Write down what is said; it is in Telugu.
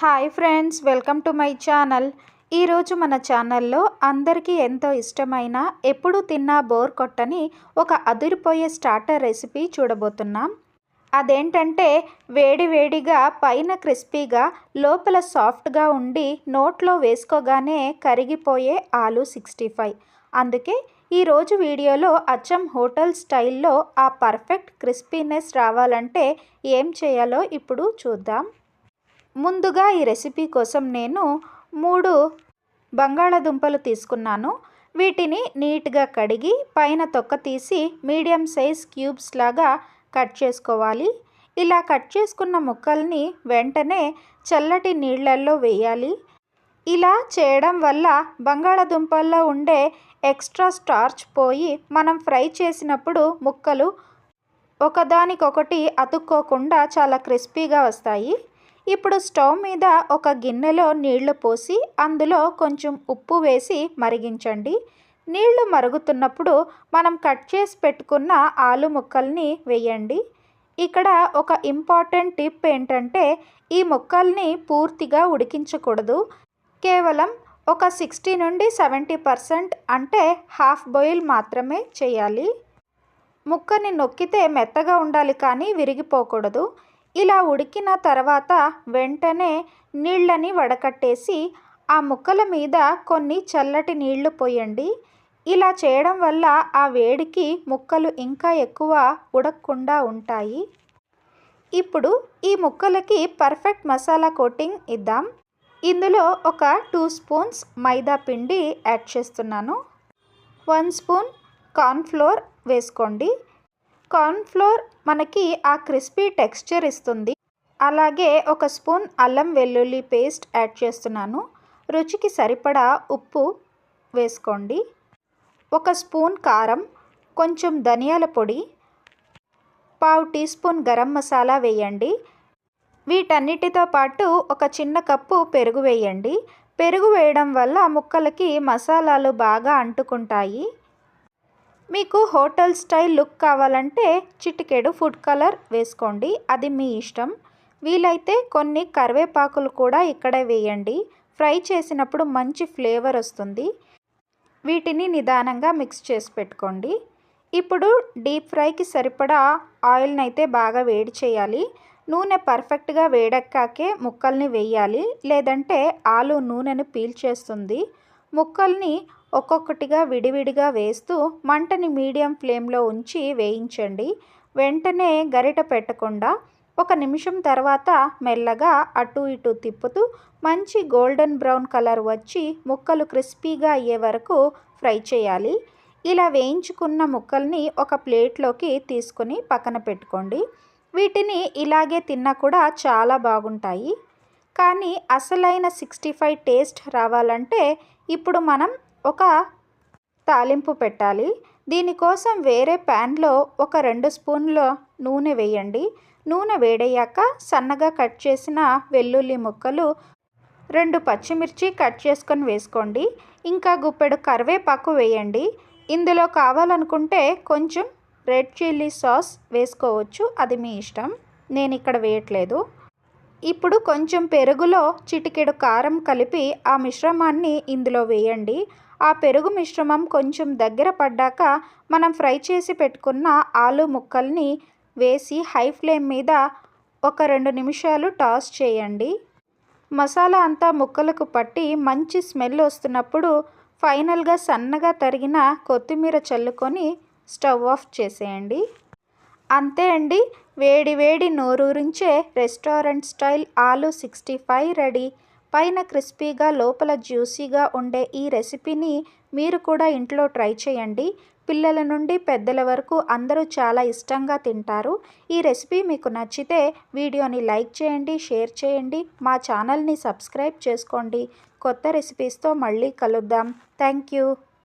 Hi friends welcome to my channel. ఈరోజు మన ఛానల్లో అందరికీ ఎంతో ఇష్టమైన ఎప్పుడు తిన్నా బోర్ కొట్టని ఒక అదిరిపోయే స్టార్టర్ రెసిపీ చూడబోతున్నాం. అదేంటంటే వేడివేడిగా పైన క్రిస్పీగా లోపల సాఫ్ట్గా ఉండి నోట్లో వేసుకోగానే కరిగిపోయే ఆలు సిక్స్టీ ఫైవ్. అందుకే ఈరోజు వీడియోలో అచ్చం హోటల్ స్టైల్లో ఆ పర్ఫెక్ట్ క్రిస్పీనెస్ రావాలంటే ఏం చేయాలో ఇప్పుడు చూద్దాం. ముందుగా ఈ రెసిపీ కోసం నేను మూడు బంగాళదుంపలు తీసుకున్నాను. వీటిని నీట్గా కడిగి పైన తొక్క తీసి మీడియం సైజ్ క్యూబ్స్ లాగా కట్ చేసుకోవాలి. ఇలా కట్ చేసుకున్న ముక్కల్ని వెంటనే చల్లటి నీళ్ళల్లో వేయాలి. ఇలా చేయడం వల్ల బంగాళదుంపల్లో ఉండే ఎక్స్ట్రా స్టార్చ్ పోయి మనం ఫ్రై చేసినప్పుడు ముక్కలు ఒకదానికొకటి అతుక్కోకుండా చాలా క్రిస్పీగా వస్తాయి. ఇప్పుడు స్టవ్ మీద ఒక గిన్నెలో నీళ్ళు పోసి అందులో కొంచెం ఉప్పు వేసి మరిగించండి. నీళ్ళు మరుగుతున్నప్పుడు మనం కట్ చేసి పెట్టుకున్న ఆలు ముక్కల్ని వేయండి. ఇక్కడ ఒక ఇంపార్టెంట్ టిప్ ఏంటంటే ఈ ముక్కల్ని పూర్తిగా ఉడికించకూడదు. కేవలం ఒక సిక్స్టీ నుండి సెవెంటీ పర్సెంట్ అంటే హాఫ్ బాయిల్ మాత్రమే చేయాలి. ముక్కని నొక్కితే మెత్తగా ఉండాలి కానీ విరిగిపోకూడదు. ఇలా ఉడికిన తర్వాత వెంటనే నీళ్ళని వడకట్టేసి ఆ ముక్కల మీద కొన్ని చల్లటి నీళ్ళు పోయండి. ఇలా చేయడం వల్ల ఆ వేడికి ముక్కలు ఇంకా ఎక్కువ ఉడకకుండా ఉంటాయి. ఇప్పుడు ఈ ముక్కలకి పర్ఫెక్ట్ మసాలా కోటింగ్ ఇద్దాం. ఇందులో ఒక టూ స్పూన్స్ మైదా పిండి యాడ్ చేస్తున్నాను. వన్ స్పూన్ కార్న్ఫ్లోర్ వేసుకోండి. కార్న్ఫ్లోర్ మనకి ఆ క్రిస్పీ టెక్స్చర్ ఇస్తుంది. అలాగే ఒక స్పూన్ అల్లం వెల్లుల్లి పేస్ట్ యాడ్ చేస్తున్నాను. రుచికి సరిపడా ఉప్పు వేసుకోండి. ఒక స్పూన్ కారం కొంచెం ధనియాల పొడి పావు టీ స్పూన్ గరం మసాలా వేయండి. వీటన్నిటితో పాటు ఒక చిన్న కప్పు పెరుగు వేయండి. పెరుగు వేయడం వల్ల ముక్కలకి మసాలాలు బాగా అంటుకుంటాయి. మీకు హోటల్ స్టైల్ లుక్ కావాలంటే చిటికెడు ఫుడ్ కలర్ వేసుకోండి అది మీ ఇష్టం. వీలైతే కొన్ని కరివేపాకులు కూడా ఇక్కడే వేయండి. ఫ్రై చేసినప్పుడు మంచి ఫ్లేవర్ వస్తుంది. వీటిని నిదానంగా మిక్స్ చేసి పెట్టుకోండి. ఇప్పుడు డీప్ ఫ్రైకి సరిపడా ఆయిల్ని అయితే బాగా వేడి చేయాలి. నూనె పర్ఫెక్ట్గా వేడెక్కాకే ముక్కల్ని వేయాలి. లేదంటే ఆలు నూనెను పీల్చేస్తుంది ముక్కల్ని ఒక్కొక్కటిగా విడివిడిగా వేస్తూ మంటని మీడియం ఫ్లేమ్లో ఉంచి వేయించండి. వెంటనే గరిట పెట్టకుండా ఒక నిమిషం తర్వాత మెల్లగా అటు ఇటు తిప్పుతూ మంచి గోల్డెన్ బ్రౌన్ కలర్ వచ్చి ముక్కలు క్రిస్పీగా అయ్యే వరకు ఫ్రై చేయాలి. ఇలా వేయించుకున్న ముక్కల్ని ఒక ప్లేట్లోకి తీసుకొని పక్కన పెట్టుకోండి. వీటిని ఇలాగే తిన్నా కూడా చాలా బాగుంటాయి. కానీ అసలైన సిక్స్టీ ఫైవ్ టేస్ట్ రావాలంటే ఇప్పుడు మనం ఒక తాలింపు పెట్టాలి. దీనికోసం వేరే ప్యాన్లో ఒక రెండు స్పూన్ల నూనె వేయండి. నూనె వేడయ్యాక సన్నగా కట్ చేసిన వెల్లుల్లి ముక్కలు రెండు పచ్చిమిర్చి కట్ చేసుకొని వేసుకోండి. ఇంకా గుప్పెడు కరివేపాకు వేయండి. ఇందులో కావాలనుకుంటే కొంచెం రెడ్ చిల్లీ సాస్ వేసుకోవచ్చు. అది మీ ఇష్టం. నేను ఇక్కడ వేయట్లేదు. ఇప్పుడు కొంచెం పెరుగులో చిటికెడు కారం కలిపి ఆ మిశ్రమాన్ని ఇందులో వేయండి. ఆ పెరుగు మిశ్రమం కొంచెం దగ్గర పడ్డాక మనం ఫ్రై చేసి పెట్టుకున్న ఆలు ముక్కల్ని వేసి హై ఫ్లేమ్ మీద ఒక రెండు నిమిషాలు టాస్ చేయండి. మసాలా అంతా ముక్కలకు పట్టి మంచి స్మెల్ వస్తున్నప్పుడు ఫైనల్గా సన్నగా తరిగిన కొత్తిమీర చల్లుకొని స్టవ్ ఆఫ్ చేసేయండి. అంతే అండి. వేడి వేడి నోరూరించే restaurant style aloo sixty five ready. పైన క్రిస్పీగా లోపల జ్యూసీగా ఉండే ఈ రెసిపీని మీరు కూడా ఇంట్లో ట్రై చేయండి. పిల్లల నుండి పెద్దల వరకు అందరూ చాలా ఇష్టంగా తింటారు. ఈ రెసిపీ మీకు నచ్చితే వీడియోని లైక్ చేయండి షేర్ చేయండి మా ఛానల్ని సబ్స్క్రైబ్ చేసుకోండి. కొత్త రెసిపీస్తో మళ్ళీ కలుద్దాం. Thank you.